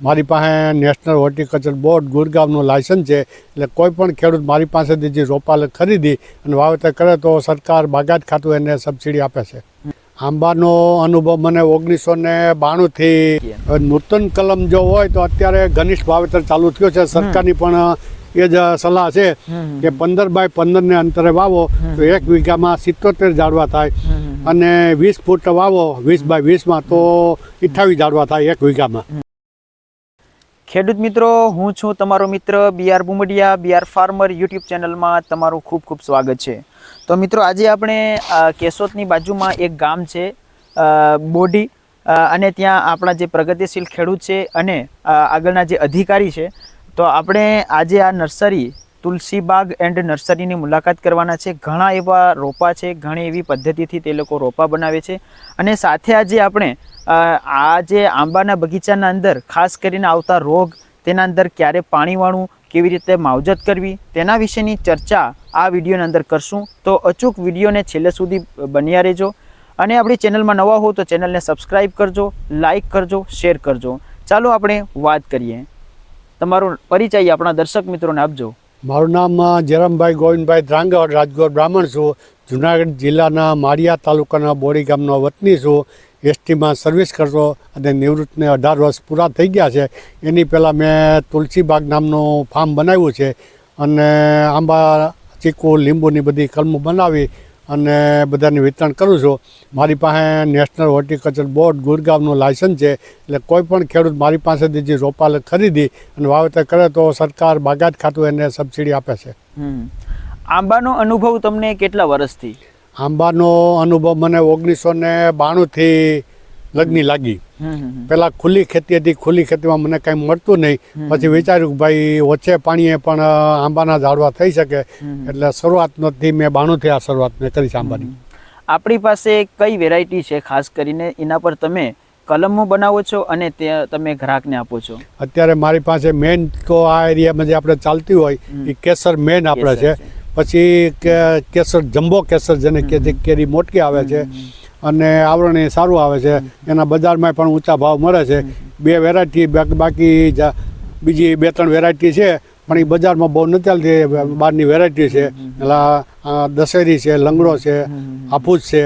મારી પાસે national horticulture board ગુરગામનું લાયસન્સ છે. એટલે કોઈ પણ ખેડૂત મારી પાસેથી જે રોપાલ ખરીદી અને વાવેતર કરે તો સરકાર બાગાયત ખાતું એને સબસિડી આપે છે. આંબાનો અનુભવ મને ઓગણીસો ને બાણુંથી નૂતન કલમ જો હોય તો અત્યારે ઘનિષ્ઠ વાવેતર ચાલુ થયો છે. સરકારની પણ એ જ સલાહ છે કે પંદર બાય પંદરને અંતરે વાવો તો એક વીઘામાં સિત્તોતેર ઝાડવા થાય અને વીસ ફૂટ વાવો, વીસ બાય વીસમાં તો અઠ્ઠાવીસ ઝાડવા થાય એક વીઘામાં. ખેડૂત મિત્રો, હું છું તમારો મિત્ર B R Bumdiya, B R farmer YouTube ચેનલમાં તમારું ખૂબ ખૂબ સ્વાગત છે. તો મિત્રો, આજે આપણે કેશોદની બાજુમાં એક ગામ છે બોડી અને ત્યાં આપણા જે પ્રગતિશીલ ખેડૂત છે અને આગળના જે અધિકારી છે, તો આપણે આજે આ નર્સરી તુલસીબાગ એન્ડ નર્સરીની મુલાકાત કરવાના છે. ઘણા એવા રોપા છે, ઘણી એવી પદ્ધતિથી તે લોકો રોપા બનાવે છે. અને સાથે આજે આપણે આ જે આંબાના બગીચાના અંદર ખાસ કરીને આવતા રોગ, તેના અંદર ક્યારે પાણી વાળવું, કેવી રીતે માવજત કરવી, તેના વિશેની ચર્ચા આ વિડીયોની અંદર કરશું. તો અચૂક વિડીયોને છેલ્લે સુધી બન્યા રહેજો. અને આપણી ચેનલમાં નવા હો તો ચેનલને સબસ્ક્રાઈબ કરજો, લાઇક કરજો, શેર કરજો. ચાલો આપણે વાત કરીએ. તમારો પરિચય આપણા દર્શક મિત્રોને આપજો. મારું નામ જરમભાઈ ગોવિંદભાઈ ધ્રાંગડ રાજગોર બ્રાહ્મણ છું. જુનાગઢ જિલ્લાના માળિયા તાલુકાના બોડી ગામનો વતની છું. એસટીમાં સર્વિસ કરતો અને નિવૃત્તને અઢાર વર્ષ પૂરા થઈ ગયા છે. એની પહેલાં મેં તુલસીબાગ નામનું ફાર્મ બનાવ્યું છે અને આંબા, ચીકુ, લીંબુની બધી કલમો બનાવી અને બધાને વિતરણ કરું છું. મારી પાસે નેશનલ હોર્ટિકલ્ચર બોર્ડ ગુરગામનું લાયસન્સ છે. એટલે કોઈ પણ ખેડૂત મારી પાસેથી જે રોપાલ ખરીદી અને વાવેતર કરે તો સરકાર બાગાત ખાતું એને સબસિડી આપે છે. આંબાનો અનુભવ તમને કેટલા વર્ષથી? આંબાનો અનુભવ મને ઓગણીસો ને બાણુંથી લગ્ની લાગી. પહેલાં ખુલ્લી ખેતી હતી ખુલ્લી ખેતીમાં મને કાંઈ મળતું નહીં. પછી વિચાર્યું કે ભાઈ ઓછે પાણીએ પણ આંબાના ઝાડવા થઈ શકે. એટલે શરૂઆતથી મેં બાણુંથી આ શરૂઆત મેં કરી છે આંબાની. આપણી પાસે કઈ વેરાયટી છે ખાસ કરીને? એના પર તમે કલમો બનાવો છો અને તે તમે ગ્રાહકને આપો છો? અત્યારે મારી પાસે મેન તો આ એરિયામાં જે આપણે ચાલતી હોય એ કેસર મેન આપણે છે. પછી કેસર જમ્બો કેસર જેને કે જે કેરી મોટકી આવે છે. અને આવરણ એ સારું આવે છે. એના બજારમાં પણ ઊંચા ભાવ મળે છે. બે વેરાયટી બાકી બીજી બે ત્રણ વેરાયટી છે પણ એ બજારમાં બહુ નથી ચાલતી બહારની વેરાયટી છે. એટલે દશેરી છે લંગડો છે હાફૂસ છે.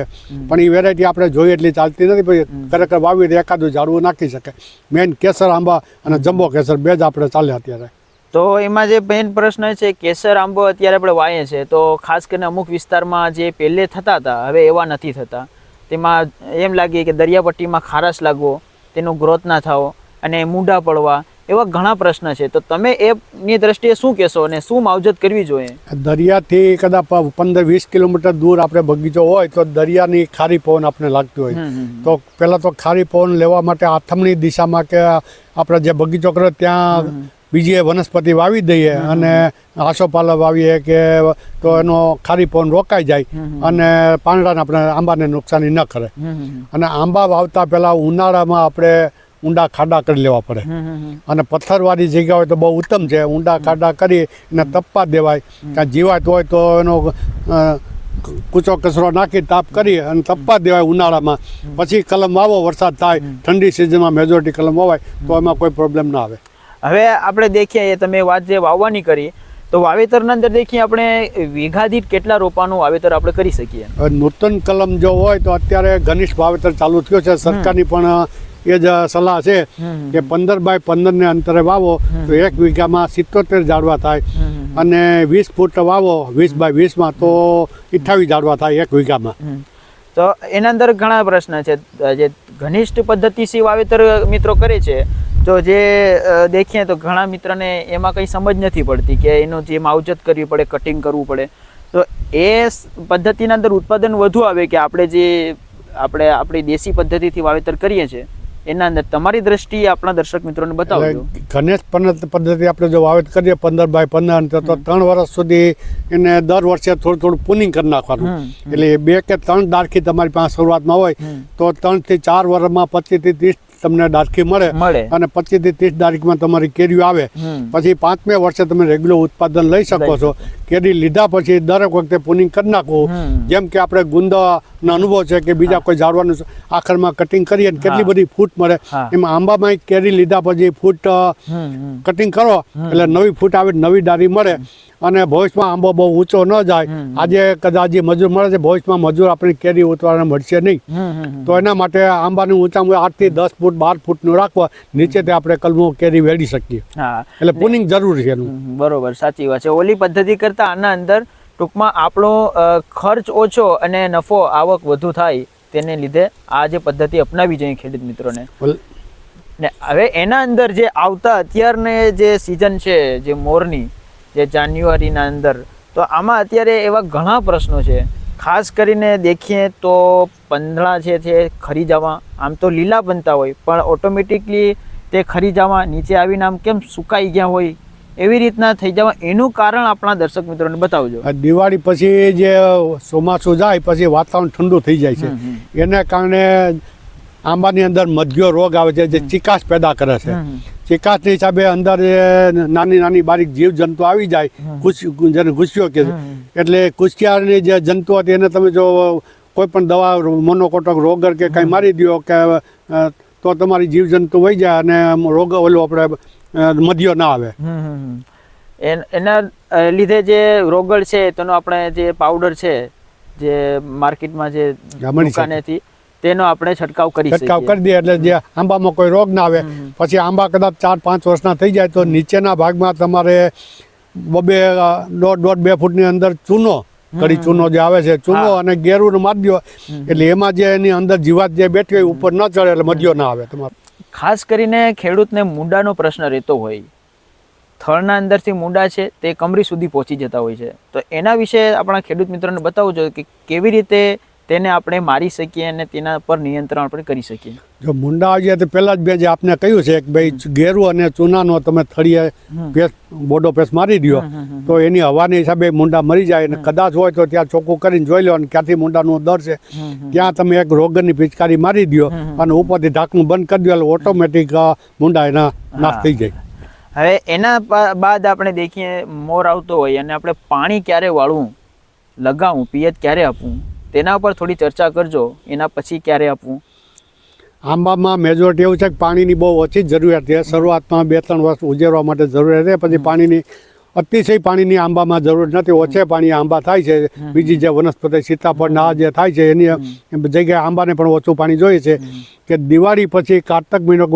પણ એ વેરાયટી આપણે જોઈએ એટલી ચાલતી નથી પછી ખરેખર વાવી તો એકાદું ઝાડવું નાખી શકે. મેન કેસર આંબા અને જમ્બો કેસર બે જ આપણે ચાલે અત્યારે. તો એમાં જે મેઇન પ્રશ્ન છે કેસર આંબો અત્યારે આપણે વાઈએ છે તો ખાસ કરીને અમુક વિસ્તારમાં જે પહેલે થતા હતા હવે એવા નથી થતા. તેમાં એમ લાગે કે દરિયાપટ્ટીમાં ખારાશ લાગવો તેનો ગ્રોથ ના થવો અને મૂંઢા પડવા એવા ઘણા પ્રશ્ન છે. તો તમે એની દ્રષ્ટિએ શું કહેશો અને શું માવજત કરવી જોઈએ? દરિયાથી કદાચ પંદર વીસ કિલોમીટર દૂર આપણે બગીચો હોય તો દરિયાની ખારી પવન આપણે લાગતી હોય. તો પહેલાં તો ખારી પવન લેવા માટે આથમણી દિશામાં કે આપણે જે બગીચો કરે ત્યાં બીજી વનસ્પતિ વાવી દઈએ અને આસોપાલવ વાવીએ કે તો એનો ખારી પવન રોકાઈ જાય અને પાંદડાને આપણે આંબાને નુકસાની ન કરે. અને આંબા વાવતા પહેલાં ઉનાળામાં આપણે ઊંડા ખાડા કરી લેવા પડે. અને પથ્થરવાળી જગ્યા હોય તો બહુ ઉત્તમ છે. ઊંડા ખાડા કરી એને તપવા દેવાય. કાં જીવાત હોય તો એનો કૂચો કચરો નાખી તાપ કરી અને તપવા દેવાય ઉનાળામાં. પછી કલમ વાવો વરસાદ થાય ઠંડી સિઝનમાં મેજોરિટી કલમ વાવાય તો એમાં કોઈ પ્રોબ્લેમ ના આવે. હવે આપણે દેખીએ એ તમે વાત જે વાવવાની કરી તો વાવેતરના અંદર દેખીએ આપણે વીઘા દીઠ કેટલા રોપાનું વાવેતર આપણે કરી શકીએ? નૂતન કલમ જો હોય તો અત્યારે ઘનિષ્ઠ વાવેતર ચાલુ થયો છે. સરકારની પણ એ જ સલાહ છે કે પંદર બાય પંદરને અંતરે વાવો તો એક વીઘામાં સિત્તોતેર ઝાડવા થાય. અને વીસ ફૂટ વાવો વીસ બાય વીસમાં તો અઠ્ઠાવીસ ઝાડવા થાય એક વીઘામાં. તો એના અંદર ઘણા પ્રશ્ન છે. જે ઘનિષ્ઠ પદ્ધતિથી વાવેતર મિત્રો કરે છે તો જે દેખીએ તો ઘણા મિત્રને એમાં કંઈ સમજ નથી પડતી કે એનું જે માવજત કરવી પડે કટિંગ કરવું પડે. તો એ પદ્ધતિના અંદર ઉત્પાદન વધુ આવે કે આપણે જે આપણે આપણી દેશી પદ્ધતિથી વાવેતર કરીએ છીએ એના અંદર તમારી દ્રષ્ટિએ આપણા દર્શક મિત્રોને બતાવજો. ઘનેશ પદ્ધતિ આપણે જો વાવેતર કરીએ પંદર બાય પંદર તો તો ત્રણ વર્ષ સુધી એને દર વર્ષે થોડું થોડું પુનિંગ કરી નાખવાનું. એટલે બે કે ત્રણ દારખી તમારી પાસે શરૂઆતમાં હોય તો ત્રણથી ચાર વર્ષમાં પચીસથી ત્રીસ તમને ડાળખી મળે મળે. અને પચીસથી ત્રીસ તારીખમાં તમારી કેરીઓ આવે. પછી પાંચમે વર્ષે તમે રેગ્યુલર ઉત્પાદન લઈ શકો છો. કેરી લીધા પછી દરેક વખતે પુનિંગ કરી નાખવું. જેમ કે આપણે ગુંદાનો અનુભવ છે કે બીજા કોઈ ઝાડવાનું આખરમાં કટિંગ કરીએ ને કેટલી બધી ફૂટ મળે. એમાં આંબામાં કેરી લીધા પછી ફૂટ. કટિંગ કરો. એટલે નવી ફૂટ આવે નવી ડાળી મળે. અને ભવિષ્યમાં આંબો બહુ ઊંચો ન જાય. આજે કદાચ જે મજૂર મળે છે ભવિષ્યમાં મજૂર આપણી કેરી ઉતરવાના મળશે નહીં. તો એના માટે આંબાનું ઊંચામાં આઠથી દસ ફૂટ બાર ફૂટનું રાખવા નીચેથી આપણે કલમો કેરી વેડી શકીએ. હા. એટલે પુનિંગ જરૂરી છે એનું. બરોબર સાચી વાત છે. ઓલી પદ્ધતિ કરતાં આના અંદર ટૂંકમાં આપણો ખર્ચ ઓછો અને નફો આવક વધુ થાય તેને લીધે આ જે પદ્ધતિ અપનાવી જોઈએ ખેડૂત મિત્રોને. ને હવે એના અંદર જે આવતા અત્યારને જે સિઝન છે જે મોરની જે જાન્યુઆરીના અંદર તો આમાં અત્યારે એવા ઘણા પ્રશ્નો છે. ખાસ કરીને દેખીએ તો પંદડા છે તે ખરી જવા આમ તો લીલા બનતા હોય પણ ઓટોમેટિકલી તે ખરી જવા નીચે આવીને આમ કેમ સુકાઈ ગયા હોય એવી રીતના થઈ જવા એનું કારણ આપણા દર્શક મિત્રોને બતાવજો દિવાળી પછી જે ચોમાસું જાય પછી વાતાવરણ ઠંડુ થઈ જાય છે હમ. કારણે આંબાની અંદર મધ્યો રોગ આવે છે જે ચિકાસ પેદા કરે છે. ચિકાસની હિસાબે અંદર નાની નાની બારીક જીવ જંતુ આવી જાય કુશ જેને ઘૂસ્યો કે એટલે કુશિયારની જે જંતુ હતી એને તમે જો કોઈ પણ દવા મોનોકોટક રોગર કે કંઈ મારી દો કે તો તમારી જીવજંતુ વહી જાય અને રોગ ઓલો આપણે મધ્યો ના આવે. એન- લીધે જે રોગળ છે તેનો આપણે જે પાવડર છે જે માર્કેટમાં જે. દુકાનેથી તેનો આપણે છંટકાવ કરી છંટકાવ કરી દઈએ એટલે જે આંબામાં કોઈ રોગ ના આવે પછી આંબા કદાચ ચાર પાંચ વર્ષના થઈ જાય તો નીચેના ભાગમાં તમારે બબે દોઢ દોઢ બે ફૂટની અંદર ચૂનો કડી ચૂનો જે આવે છે ચૂનો. અને ગેરું મારી દો એટલે એમાં જે એની અંદર જીવાત જે બેઠી હોય ઉપર ન ચડે એટલે મધ્યો ના આવે તમારે. ખાસ કરીને ખેડૂતને મૂંડાનો પ્રશ્ન રહેતો હોય. થળના અંદરથી મૂંડા છે તે કમરી સુધી પહોંચી જતા હોય છે. તો એના વિશે આપણા ખેડૂત મિત્રોને બતાવવું જોઈએ કે કેવી રીતે તેને આપણે મારી શકીએ અને તેના પર નિયંત્રણ પણ કરી શકીએ. જો મુંડા આવી જાય તો પહેલાં જ બે જે આપને કહ્યું છે કે ભાઈ ગેરું અને ચૂનાનો તમે થળીએ પેસ્ટ બોડો પેસ્ટ મારી દો. તો એની હવાની હિસાબે મુંડા મરી જાય અને કદાચ હોય તો ત્યાં ચોખ્ખું કરીને જોઈ લો અને ક્યાંથી મુંડાનું દર છે. ત્યાં તમે એક રોગરની પિચકારી મારી દો અને ઉપરથી ઢાંકણું બંધ કરી દો એટલે ઓટોમેટિક મુંડા એના નાશ થઈ જાય. હવે એના બાદ આપણે દેખીએ મોર આવતો હોય અને આપણે પાણી ક્યારે વાળવું લગાવવું પિયત ક્યારે આપવું? તેના ઉપર થોડી ચર્ચા કરજો એના પછી ક્યારે આપવું? આંબામાં મેજોરિટી એવું છે કે પાણીની બહુ ઓછી જરૂરિયાત છે. શરૂઆતમાં બે ત્રણ વર્ષ ઉજેરવા માટે જરૂરિયાત છે પછી પાણીની અતિશય પાણીની આંબામાં જરૂર નથી. ઓછે પાણી આંબા થાય છે. બીજી જે વનસ્પતિ સીતાફળ આ જે થાય છે એની જગ્યાએ આંબાને પણ ઓછું પાણી જોઈએ છે. કે દિવાળી પછી કારતક મહિનો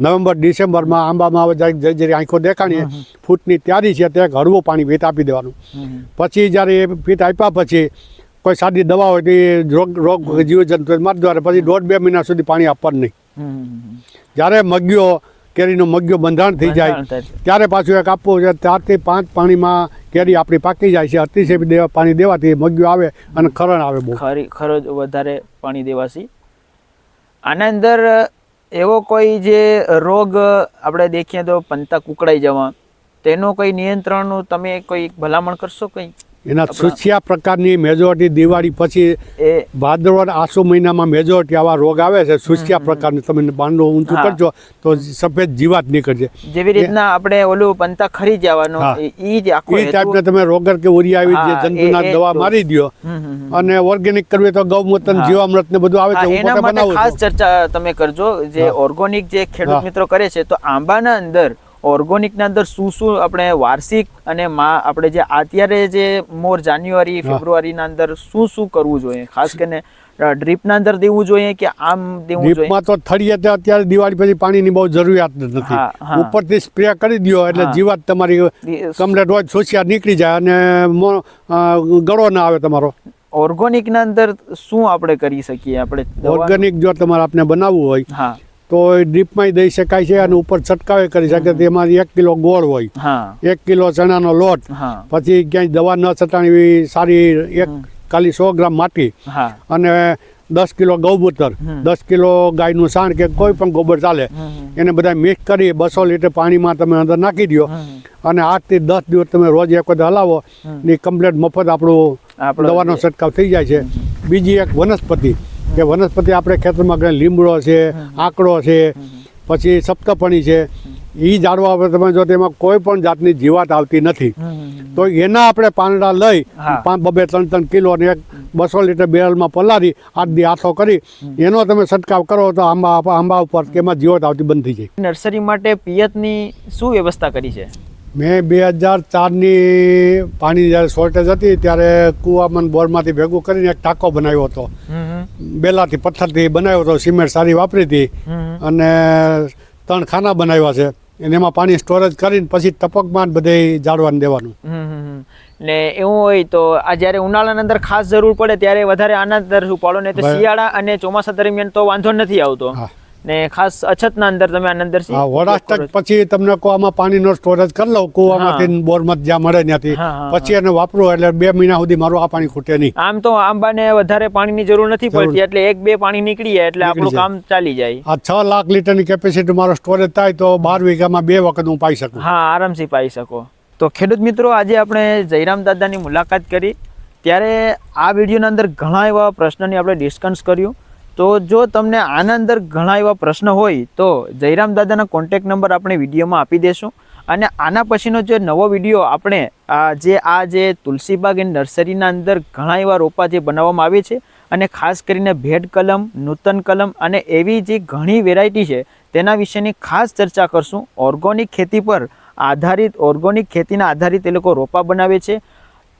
નવેમ્બર ડિસેમ્બરમાં આંબામાં હવે જ્યારે જે જે આંખો દેખાણી ફૂટની તૈયારી છે ત્યાં હળવું પાણી ભીત આપી દેવાનું. પછી જ્યારે એ ભીત આપ્યા પછી કોઈ સાદી દવા હોય તો એ રોગ રોગ જીવજંતુ મારી દ્વારા પછી દોઢ બે મહિના સુધી પાણી આપવાનું નહીં. જ્યારે મગ્યો કેરીનો મગ્યો બંધારણ થઈ જાય. ત્યારે પાછું એક આપવું છે ચારથી પાંચ પાણીમાં કેરી આપણી પાકી જાય છે. અતિશય દેવા પાણી દેવાથી મગ્યો આવે અને ખરણ આવે બહુ. ખરી ખરો વધારે પાણી દેવાથી આના અંદર એવો કોઈ જે રોગ આપણે દેખીએ તો પંતા કુકડાઈ જવા તેનો કોઈ નિયંત્રણનું તમે કોઈ ભલામણ કરશો કંઈ? એના સુસ્યા પ્રકારની મેજોરિટી દિવાળી પછી ભાદરવડ આસો મહિનામાં મેજોરિટી આવા રોગ આવે છે સુસ્યા પ્રકારની તમે બાંધો ઊંચું કરજો તો સફેદ જીવાત નીકળશે જેવી રીતના આપણે ઓલું પંતા ખરી જવાનો. એ જ આખો હેતુ. ટાઈપને તમે રોગર કે ઉરી આવી જે હા, જંતુના એ- એ દવા મારી દ્યો. અને ઓર્ગેનિક કરવી તો ગૌમૂત્ર. જીવામૃત ને બધું આવે છે એના માટે બનાવું ખાસ ચર્ચા તમે કરજો જે ઓર્ગોનિક જે ખેડૂત મિત્રો કરે છે તો આંબાના અંદર ઓર્ગોનિકના અંદર શું શું આપણે વાર્ષિક અને મા આપણે જે અત્યારે જે મોર જાન્યુઆરી. ફેબ્રુઆરીના અંદર શું શું કરવું જોઈએ? ખાસ કરીને ડ્રીપના અંદર દેવું જોઈએ કે આમ દેવું જોઈએ? ડ્રીપમાં તો થળીએ તો અત્યારે દિવાળી પછી પાણીની બહુ જરૂરિયાત નથી. ઉપરથી સ્પ્રે કરી દ્યો એટલે જીવાત તમારી દી- કમ્પ્લેટ હોય સોસિયા નીકળી જાય અને ગળો ના આવે તમારો. ઓર્ગોનિકના અંદર શું આપણે કરી શકીએ? આપણે ઓર્ગેનિક જો તમારે આપણે બનાવવું હોય હા એ ડ્રીપમાં દઈ શકાય છે અને ઉપર છંટકાવે કરી શકે તેમાં એક કિલો ગોળ હોય. એક કિલો ચણાનો લોટ. પછી ક્યાંય દવા ન છટાણી સારી એક ખાલી સો ગ્રામ માટી અને દસ કિલો ગૌમૂત્ર દસ કિલો ગાયનું સાણ કે કોઈ પણ ગોબર ચાલે એને બધા મિક્સ કરી બસો લીટર પાણીમાં તમે અંદર નાખી દો અને આઠથી દસ દિવસ તમે રોજ એક વખત હલાવો. ને કમ્પ્લેટ મફત આપણું દવાનો છંટકાવ થઈ જાય છે. બીજી એક વનસ્પતિ કે વનસ્પતિ આપણે ખેતરમાં લીમડો છે આકડો છે પછી સપ્તપણી છે. એ ઝાડવા ઉપર તમે જો તેમાં કોઈ પણ જાતની જીવાત આવતી નથી. તો એના આપણે પાંદડા લઈ પાંચ બબે ત્રણ ત્રણ કિલો અને એક બસો લીટર બેરલમાં પલાળી આઠ દી આથો કરી એનો તમે છંટકાવ કરો તો આંબા આંબા ઉપર કે એમાં જીવાત આવતી બંધ થઈ જાય. નર્સરી માટે પિયતની શું વ્યવસ્થા કરી છે? મેં બે હજાર ચારની પાણી જ્યારે શોર્ટેજ હતી ત્યારે કૂવામાં ને બોરમાંથી ભેગું કરીને એક ટાંકો બનાવ્યો હતો. બેલાથી પથ્થરથી બનાવ્યો હતો સિમેન્ટ સારી વાપરી હતી. અને ત્રણ ખાના બનાવ્યા છે. અને એમાં પાણી સ્ટોરેજ કરીને પછી ટપકમાં બધે જાળવાને દેવાનું. ને એવું હોય તો આ જ્યારે ઉનાળાની અંદર ખાસ જરૂર પડે ત્યારે વધારે આના અંદર શું પાડો ને તો શિયાળા અને ચોમાસા દરમિયાન તો વાંધો નથી આવતો. હા. ને ખાસ અછતના અંદર તમે આના અંદર હા વડાસ્ટક પછી તમને કુવામાં પાણીનો સ્ટોરેજ કરી લઉં કુવામાંથી બોરમાં જ્યાં મળે ત્યાંથી. પછી એને વાપરો એટલે બે મહિના સુધી મારું આ પાણી ખૂટે નહીં. આમ તો આંબાને વધારે પાણીની જરૂર નથી પડતી એટલે એક બે પાણી નીકળી જાય એટલે આપણું કામ ચાલી જાય. આ છ લાખ લીટરની કેપેસિટી મારો સ્ટોરેજ થાય તો બાર વીઘામાં બે વખત હું પાઈ શકું. હા આરામથી પાઈ શકો. તો ખેડૂત મિત્રો આજે આપણે જયરામ દાદાની મુલાકાત કરી. ત્યારે આ વિડીયોના અંદર ઘણા એવા પ્રશ્નની આપણે ડિસ્કસ કર્યું. તો જો તમને આના અંદર ઘણા એવા પ્રશ્ન હોય, તો જયરામ દાદાના કોન્ટેક નંબર આપણે વિડીયોમાં આપી દેશું. અને આના પછીનો જે નવો વીડિયો આપણે, આ જે આ જે તુલસીબાગ એન્ડ નર્સરીના અંદર ઘણા એવા રોપા જે બનાવવામાં આવે છે, અને ખાસ કરીને ભેડ કલમ, નૂતન કલમ અને એવી જે ઘણી વેરાયટી છે, તેના વિશેની ખાસ ચર્ચા કરશું. ઓર્ગોનિક ખેતી પર આધારિત ઓર્ગોનિક ખેતીના આધારિત એ લોકો રોપા બનાવે છે.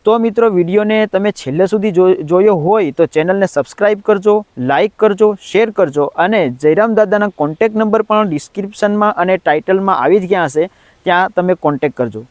તો મિત્રો વિડીયોને તમે છેલ્લે સુધી જોયો હોય તો ચેનલને સબસ્ક્રાઇબ કરજો, લાઇક કરજો, શેર કરજો અને જયરામ દાદાના કોન્ટેક નંબર પણ ડિસ્ક્રિપ્શનમાં અને ટાઇટલમાં આવી જ ગયા હશે, ત્યાં તમે કોન્ટેક કરજો.